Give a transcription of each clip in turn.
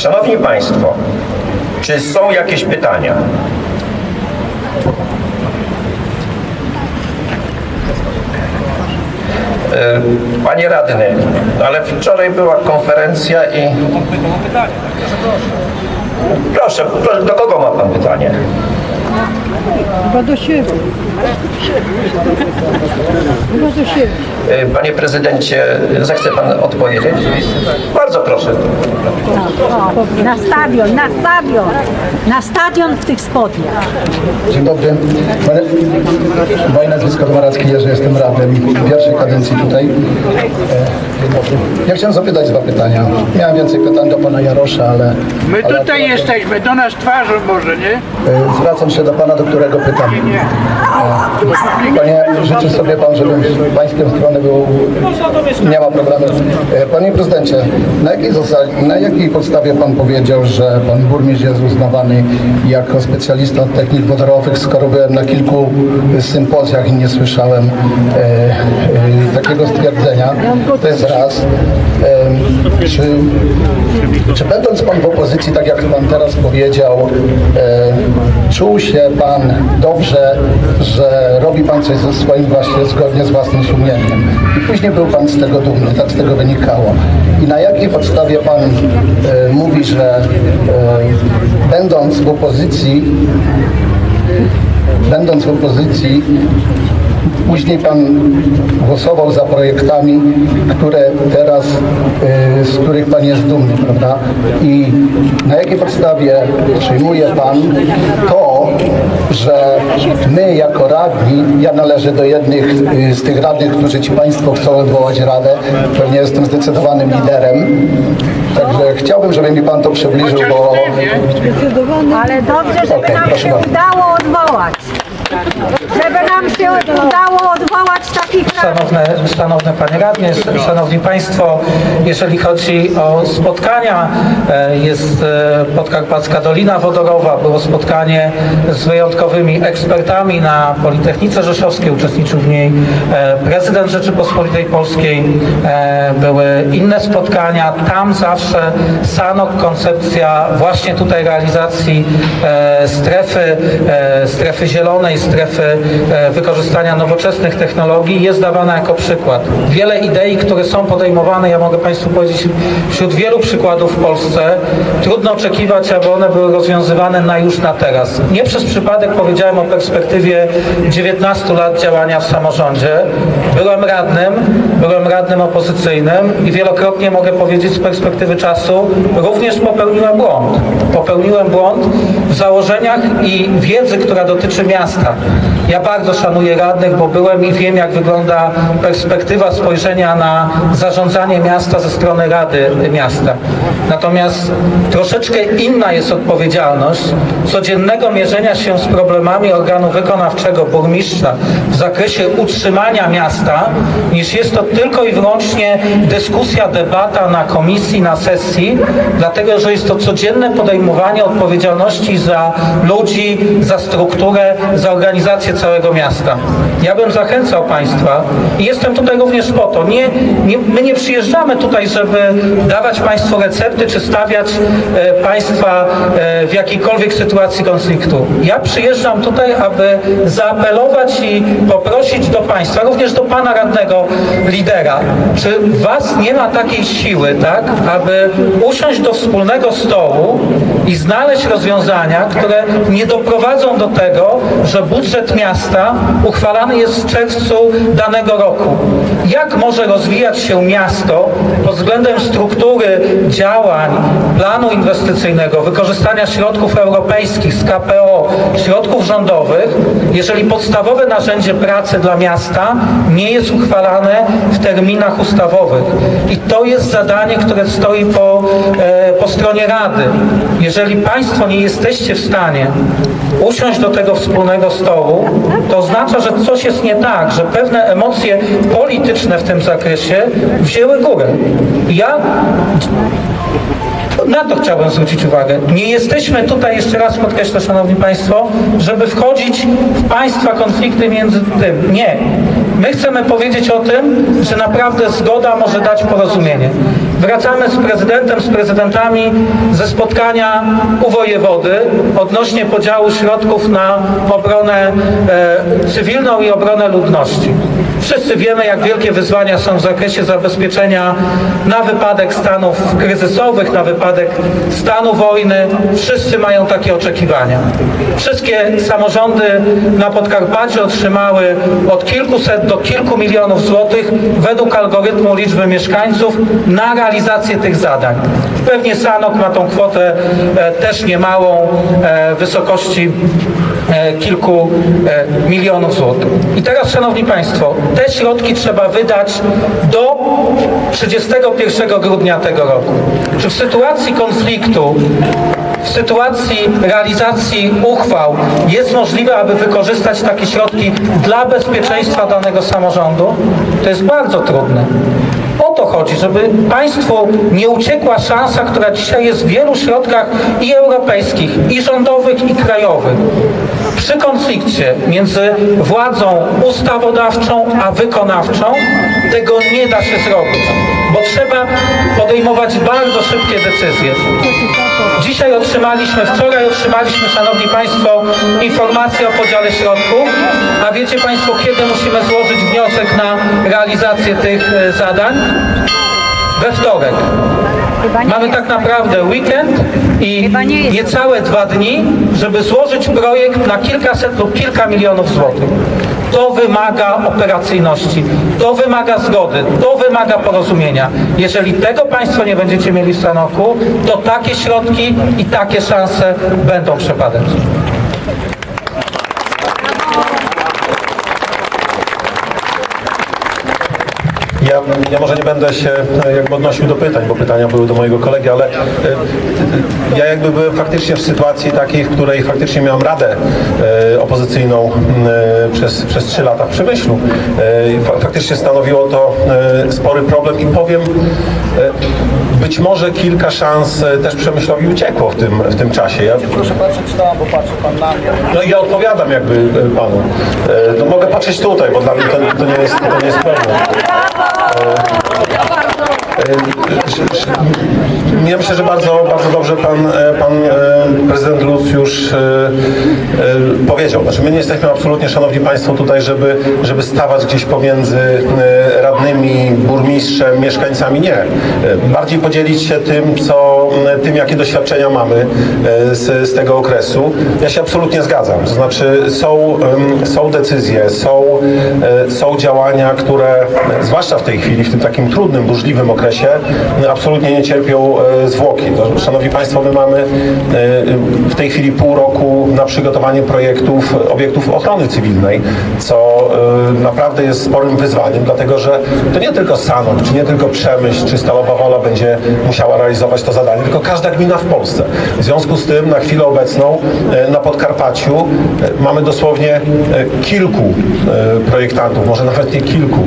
Szanowni Państwo, czy są jakieś pytania? E, Panie radny, ale wczoraj była konferencja i... Proszę, proszę, do kogo ma pan pytanie? Chyba do siebie. E, Panie prezydencie, zechce pan odpowiedzieć? Bardzo proszę. Na stadion, na stadion, na stadion w tych spodniach. Dzień dobry. Moje, moje nazwisko Domaracki Jerzy, jestem radnym pierwszej kadencji tutaj. E. Ja chciałem zapytać dwa pytania. Miałem więcej pytań do pana Jarosza, ale My tutaj jesteśmy, do nas twarzą może, nie? e, zwracam się do pana, do którego pytam. Nie. Panie, życzy sobie pan, pańską stronę był, nie ma problemu. E, Panie prezydencie, na jakiej, zasadzie, na jakiej podstawie pan powiedział, że pan burmistrz jest uznawany jako specjalista technik wodorowych, skoro byłem na kilku sympozjach i nie słyszałem e, e, takiego stwierdzenia? To jest raz. E, czy, czy będąc pan w opozycji, tak jak pan teraz powiedział, e, czuł się pan dobrze, że robi pan coś ze swoim właśnie zgodnie z własnym sumieniem. I później był pan z tego dumny, tak z tego wynikało. I na jakiej podstawie pan e, mówi, że e, będąc w opozycji, będąc w opozycji, Później pan głosował za projektami, które teraz, y, z których pan jest dumny, prawda? I na jakiej podstawie przyjmuje pan to, że my jako radni, ja należę do jednych y, z tych radnych, którzy ci państwo chcą odwołać radę, pewnie jestem zdecydowanym liderem, także chciałbym, żeby mi pan to przybliżył, bo. Ale dobrze, żeby Okej, nam się bardzo. udało odwołać. Żeby nam się udało odwołać Szanowne, szanowne Panie Radnie, Szanowni Państwo, jeżeli chodzi o spotkania, e, jest e, Podkarpacka Dolina Wodorowa, było spotkanie z wyjątkowymi ekspertami na Politechnice Rzeszowskiej, uczestniczył w niej e, prezydent Rzeczypospolitej Polskiej, były inne spotkania, tam zawsze SANOK, koncepcja właśnie tutaj realizacji strefy, strefy zielonej, strefy wykorzystania nowoczesnych technologii jest dawana jako przykład. Wiele idei, które są podejmowane, ja mogę Państwu powiedzieć, wśród wielu przykładów w Polsce, trudno oczekiwać, aby one były rozwiązywane na już na teraz. Nie przez przypadek powiedziałem o perspektywie 19 lat działania w samorządzie. Byłem radnym, byłem radnym opozycyjnym i wielokrotnie mogę powiedzieć z perspektywy czasu, również popełniłem błąd. Popełniłem błąd w założeniach i wiedzy, która dotyczy miasta. Ja bardzo szanuję radnych, bo byłem i wiem, jak wygląda perspektywa spojrzenia na zarządzanie miasta ze strony Rady Miasta. Natomiast troszeczkę inna jest odpowiedzialność codziennego mierzenia się z problemami organu wykonawczego, burmistrza w zakresie utrzymania miasta, niż jest to tylko i wyłącznie dyskusja, debata na komisji, na sesji, dlatego że jest to codzienne podejmowanie odpowiedzialności za ludzi, za strukturę, za organizację całego miasta. Ja bym zachęcał Państwa i jestem tutaj również po to. Nie, nie, my nie przyjeżdżamy tutaj, żeby dawać Państwu recepty czy stawiać e, Państwa e, w jakiejkolwiek sytuacji konfliktu. Ja przyjeżdżam tutaj, aby zaapelować i poprosić do Państwa, również do Pana radnego lidera, czy Was nie ma takiej siły, tak, aby usiąść do wspólnego stołu i znaleźć rozwiązania, które nie doprowadzą do tego, że budżet miasta uchwalany jest w czerwcu danego roku. Jak może rozwijać się miasto pod względem struktury działań, planu inwestycyjnego, wykorzystania środków europejskich z KPO, środków rządowych, jeżeli podstawowe narzędzie pracy dla miasta nie jest uchwalane w terminach ustawowych. I to jest zadanie, które stoi po, e, po stronie Rady. Jeżeli Państwo nie jesteście w stanie usiąść do tego wspólnego stołu, to oznacza, że coś jest nie tak, że pewne emocje polityczne w tym zakresie wzięły górę. Ja na to chciałbym zwrócić uwagę. Nie jesteśmy tutaj, jeszcze raz podkreślę, Szanowni Państwo, żeby wchodzić w Państwa konflikty między tym. Nie. My chcemy powiedzieć o tym, że naprawdę zgoda może dać porozumienie. Wracamy z prezydentem, z prezydentami ze spotkania u wojewody odnośnie podziału środków na obronę e, cywilną i obronę ludności. Wszyscy wiemy, jak wielkie wyzwania są w zakresie zabezpieczenia na wypadek stanów kryzysowych, na wypadek stanu wojny. Wszyscy mają takie oczekiwania. Wszystkie samorządy na Podkarpaciu otrzymały od kilkuset do kilku milionów złotych według algorytmu liczby mieszkańców na realizację tych zadań. Pewnie Sanok ma tą kwotę e, też niemałą e, w wysokości e, kilku milionów złotych. I teraz, Szanowni Państwo, te środki trzeba wydać do 31 grudnia tego roku. Czy w sytuacji konfliktu, w sytuacji realizacji uchwał jest możliwe, aby wykorzystać takie środki dla bezpieczeństwa danego samorządu? To jest bardzo trudne. To chodzi, żeby państwu nie uciekła szansa, która dzisiaj jest w wielu środkach i europejskich, i rządowych, i krajowych. Przy konflikcie między władzą ustawodawczą a wykonawczą tego nie da się zrobić, bo trzeba podejmować bardzo szybkie decyzje. Dzisiaj otrzymaliśmy, wczoraj otrzymaliśmy, Szanowni Państwo, informację o podziale środków, a wiecie Państwo, kiedy musimy złożyć realizację tych e, zadań? We wtorek. Mamy tak naprawdę weekend i niecałe dwa dni, żeby złożyć projekt na kilkaset lub kilka milionów złotych. To wymaga operacyjności, to wymaga zgody, to wymaga porozumienia. Jeżeli tego Państwo nie będziecie mieli w Sanoku, to takie środki i takie szanse będą przepadać. Ja, ja może nie będę się e, jakby odnosił do pytań, bo pytania były do mojego kolegi, ale e, ja jakby byłem faktycznie w sytuacji takiej, w której faktycznie miałem radę e, opozycyjną e, przez, przez trzy lata w Przemyślu. E, faktycznie stanowiło to e, spory problem i powiem, e, być może kilka szans e, też Przemyślowi uciekło w tym, w tym czasie. Ja, Proszę patrzeć tam, bo patrzy pan na mnie. no i ja odpowiadam jakby e, panu. E, No mogę patrzeć tutaj, bo dla mnie to, to nie jest, to nie jest. Ja myślę, że bardzo, bardzo dobrze pan, e, pan e, prezydent Lucjusz e, powiedział. Znaczy my nie jesteśmy absolutnie, szanowni państwo, tutaj, żeby, żeby stawać gdzieś pomiędzy radnymi, burmistrzem, mieszkańcami. Nie. Bardziej podzielić się tym, co, tym jakie doświadczenia mamy z, z tego okresu. Ja się absolutnie zgadzam. To znaczy są, są decyzje, są, są działania, które zwłaszcza w tej chwili, w tym takim trudnym, burzliwym okresie, absolutnie nie cierpią e, zwłoki. Szanowni Państwo, my mamy e, w tej chwili pół roku na przygotowanie projektów obiektów ochrony cywilnej, co e, naprawdę jest sporym wyzwaniem, dlatego że to nie tylko Sanok, czy nie tylko Przemyśl, czy Stalowa Wola będzie musiała realizować to zadanie, tylko każda gmina w Polsce. W związku z tym na chwilę obecną na Podkarpaciu mamy dosłownie kilku projektantów, może nawet nie kilku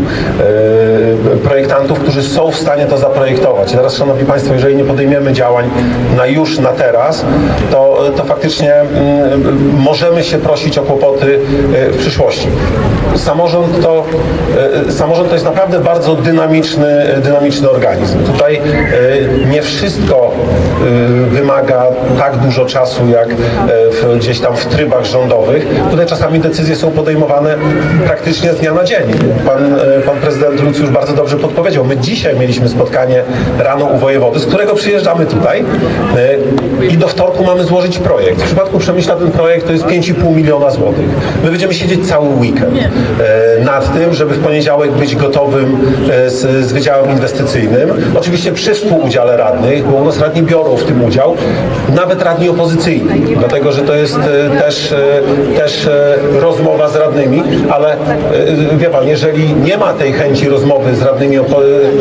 projektantów, którzy są w stanie to zaprojektować. Teraz, Szanowni Państwo, jeżeli nie podejmiemy działań na już, na teraz, to, to faktycznie mm, możemy się prosić o kłopoty e, w przyszłości. Samorząd to, e, samorząd to jest naprawdę bardzo dynamiczny, dynamiczny organizm. Tutaj e, nie wszystko e, wymaga tak dużo czasu, jak e, w, gdzieś tam w trybach rządowych. Tutaj czasami decyzje są podejmowane praktycznie z dnia na dzień. Pan, e, pan prezydent Lucjusz bardzo dobrze podpowiedział. My dzisiaj mieliśmy spotkanie rano u wojewody, z którego przyjeżdżamy tutaj e, i do wtorku mamy złożyć projekt. W przypadku Przemyśla ten projekt to jest 5,5 miliona złotych. My będziemy siedzieć cały weekend e, nad tym, żeby w poniedziałek być gotowym e, z, z Wydziałem Inwestycyjnym. Oczywiście przy współudziale radnych, bo u nas radni biorą w tym udział, nawet radni opozycyjni, dlatego że to jest też, też rozmowa z radnymi, ale wie pan, jeżeli nie ma tej chęci rozmowy z radnymi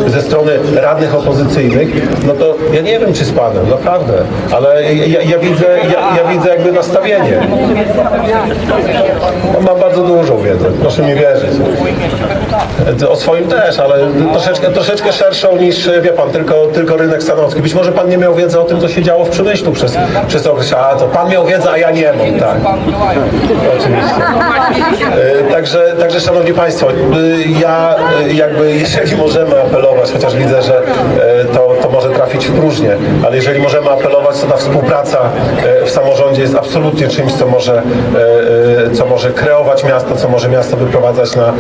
ze strony radnych opozycyjnych, no to ja nie wiem czy z panem, naprawdę, ale ja, ja widzę, ja, ja widzę jakby nastawienie. Mam bardzo dużą wiedzę, proszę mi wierzyć. O swoim też, ale troszeczkę, troszeczkę szerszą niż, wie pan, tylko, tylko rynek stanowski. Być może pan nie miał wiedzy o tym, co się działo w Przemyślu przez, przez okres, a to pan miał wiedzę, a ja nie mam, tak. Oczywiście. E, Także, także szanowni państwo, e, ja e, jakby, jeżeli możemy apelować, chociaż widzę, że e, to, to może trafić w próżnię, ale jeżeli możemy apelować, to ta współpraca e, w samorządzie jest absolutnie czymś, co może, e, co może kreować miasto, co może miasto wyprowadzać na,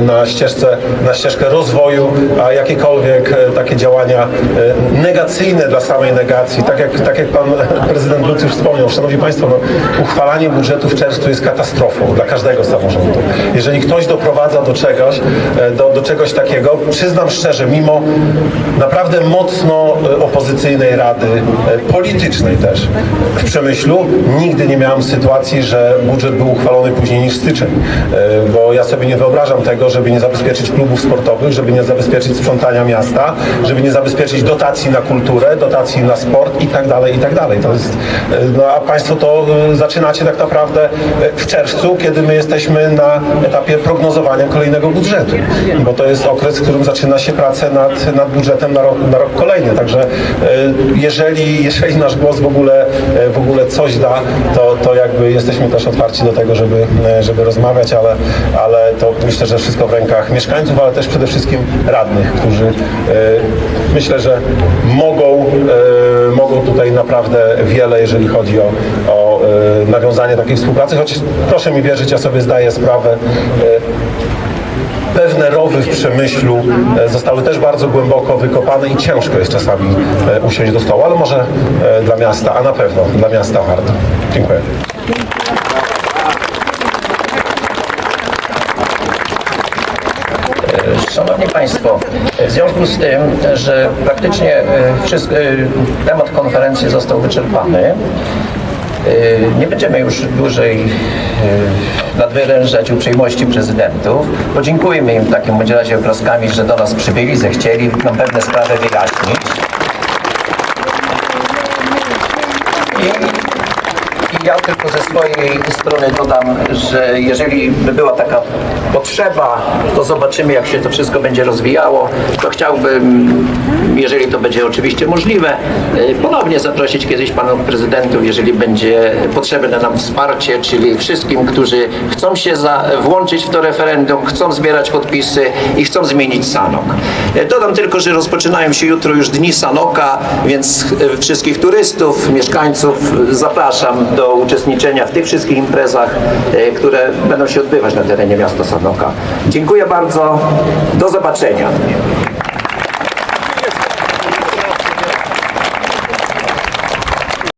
na, ścieżce, na ścieżkę rozwoju, a jakiekolwiek takie działania negacyjne dla samej negacji, tak jak, tak jak pan prezydent Lud już wspomniał, szanowni państwo, no, uchwalanie budżetu w czerwcu jest katastrofą dla każdego samorządu. Jeżeli ktoś doprowadza do czegoś, do, do czegoś takiego, przyznam szczerze, mimo naprawdę mocno e, opozycyjnej rady, e, politycznej też. W Przemyślu, nigdy nie miałem sytuacji, że budżet był uchwalony później niż styczeń, E, bo ja sobie nie wyobrażam tego, żeby nie zabezpieczyć klubów sportowych, żeby nie zabezpieczyć sprzątania miasta, żeby nie zabezpieczyć dotacji na kulturę, dotacji na sport i tak dalej, i tak dalej. To jest, no a Państwo to zaczynacie tak naprawdę w czerwcu, kiedy my jesteśmy na etapie prognozowania kolejnego budżetu, bo to jest okres, w którym zaczyna się pracę nad, nad budżetem na rok, na rok kolejny. Także e, jeżeli, jeżeli nasz głos w ogóle, e, w ogóle coś da, to, to jakby jesteśmy też otwarci do tego, żeby, e, żeby rozmawiać, ale, ale to myślę, że wszystko w rękach mieszkańców, ale też przede wszystkim radnych, którzy myślę, że mogą, mogą tutaj naprawdę wiele, jeżeli chodzi o, o nawiązanie takiej współpracy, choć proszę mi wierzyć, ja sobie zdaję sprawę, Pewne rowy w Przemyślu e, zostały też bardzo głęboko wykopane i ciężko jest czasami e, usiąść do stołu, ale może e, dla miasta, a na pewno dla miasta warto. Dziękuję. Szanowni Państwo, w związku z tym, że praktycznie wszystko, temat konferencji został wyczerpany, nie będziemy już dłużej nadwyrężać uprzejmości prezydentów. Podziękujmy im w takim razie oklaskami, że do nas przybyli, zechcieli nam pewne sprawy wyjaśnić. Ja tylko ze swojej strony dodam, że jeżeli by była taka potrzeba, to zobaczymy, jak się to wszystko będzie rozwijało. To chciałbym, jeżeli to będzie oczywiście możliwe, y, ponownie zaprosić kiedyś panów prezydentów, jeżeli będzie potrzebne nam wsparcie, czyli wszystkim, którzy chcą się za, włączyć w to referendum, chcą zbierać podpisy i chcą zmienić Sanok. Y, Dodam tylko, że rozpoczynają się jutro już dni Sanoka, więc y, wszystkich turystów, mieszkańców zapraszam do uczestniczenia w tych wszystkich imprezach, y, które będą się odbywać na terenie miasta Sanoka. Dziękuję bardzo. Do zobaczenia.